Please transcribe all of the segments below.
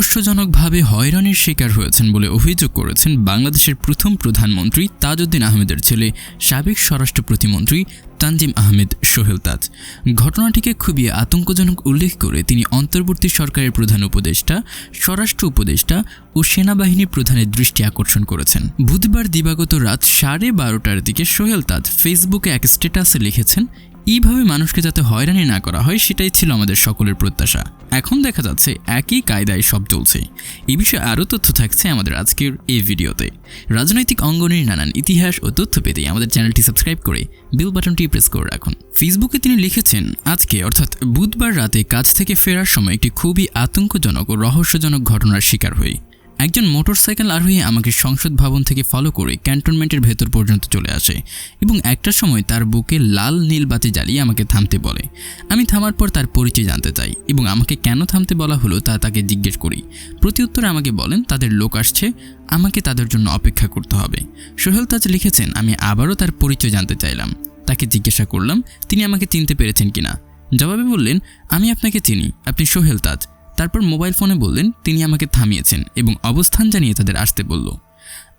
রহস্যজনকভাবে হয়রানির শিকার হয়েছেন বলে অভিযোগ করেছেন বাংলাদেশের প্রথম প্রধানমন্ত্রী তাজউদ্দিন আহমেদের ছেলে, সাবেক স্বরাষ্ট্র প্রতিমন্ত্রী তানজিম আহমেদ সোহেল তাজ। ঘটনাটিকে খুবই আতঙ্কজনক উল্লেখ করে তিনি অন্তর্বর্তী সরকারের প্রধান উপদেষ্টা, স্বরাষ্ট্র উপদেষ্টা ও সেনাবাহিনী প্রধানের দৃষ্টি আকর্ষণ করেছেন। বুধবার দিবাগত রাত সাড়ে বারোটার দিকে সোহেল তাজ ফেসবুকে এক স্ট্যাটাসে লিখেছেন এইভাবে মানুষকে যাতে হয়রানি না করা হয়, সেটাই ছিল আমাদের সকলের প্রত্যাশা। এখন দেখা যাচ্ছে একই কায়দায় সব চলছে। এই বিষয়ে আরও তথ্য থাকছে আমাদের আজকের এই ভিডিওতে। রাজনৈতিক অঙ্গনের নানান ইতিহাস ও তথ্য পেতে আমাদের চ্যানেলটি সাবস্ক্রাইব করে বেল বাটনটি প্রেস করে রাখুন। ফেসবুকে তিনি লিখেছেন, আজকে, অর্থাৎ বুধবার রাতে কাজ থেকে ফেরার সময় একটি খুবই আতঙ্কজনক ও রহস্যজনক ঘটনার শিকার হই। একজন মোটরসাইকেল আরোহী আমাকে সংসদ ভবন থেকে ফলো করে ক্যান্টনমেন্টের ভেতর পর্যন্ত চলে আসে এবং একটা সময় তার বুকে লাল নীল বাতি জ্বালিয়ে আমাকে থামতে বলে। আমি থামার পর তার পরিচয় জানতে চাই এবং আমাকে কেন থামতে বলা হলো তা তাকে জিজ্ঞেস করি। প্রতিউত্তরে আমাকে বলেন, তাদের লোক আসছে, আমাকে তাদের জন্য অপেক্ষা করতে হবে। সোহেল তাজ লিখেছেন, আমি আবারও তার পরিচয় জানতে চাইলাম। তাকে জিজ্ঞাসা করলাম, তিনি আমাকে চিনতে পেরেছেন কিনা? জবাবে বললেন, আমি আপনাকে চিনি, আপনি সোহেল তাজ। তারপর মোবাইল ফোনে বললেন, তিনি আমাকে থামিয়েছেন এবং অবস্থান জানিয়ে তাদের আসতে বলল।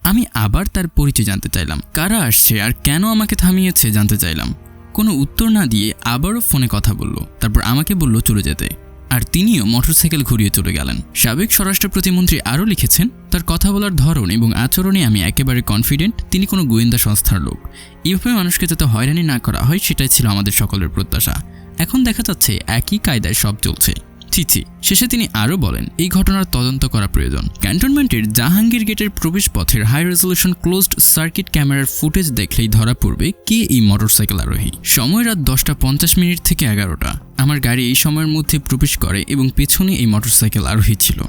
আমি আবার তার পরিচয় জানতে চাইলাম। কারা আসছে আর কেন আমাকে থামিয়েছে জানতে চাইলাম। কোনো উত্তর না দিয়ে আবারও ফোনে কথা বলল। তারপর আমাকে বলল চলে যেতে। আর তিনিও মোটরসাইকেল ঘুরিয়ে চলে গেলেন। সাবেক স্বরাষ্ট্র প্রতিমন্ত্রী আরও লিখেছেন, তার কথা বলার ধরন এবং আচরণে আমি একেবারে কনফিডেন্ট তিনি কোনো গোয়েন্দা সংস্থার লোক। এইভাবে মানুষকে যাতে হয়রানি না করা হয়, সেটাই ছিল আমাদের সকলের প্রত্যাশা। এখন দেখা যাচ্ছে একই কায়দায় সব চলছে। চিচি শেষে তিনি আরও বলেন, এই ঘটনার তদন্ত করা প্রয়োজন। ক্যান্টনমেন্টের জাহাঙ্গীর গেটের প্রবেশ পথের হাই রেজলিউশন ক্লোজড সার্কিট ক্যামেরার ফুটেজ দেখলেই ধরা পড়বে কে এই মোটরসাইকেল আরোহী। সময় রাত দশটা পঞ্চাশ মিনিট থেকে এগারোটা। আমার গাড়ি এই সময়ের মধ্যে প্রবেশ করে এবং পেছনে এই মোটরসাইকেল আরোহী ছিল।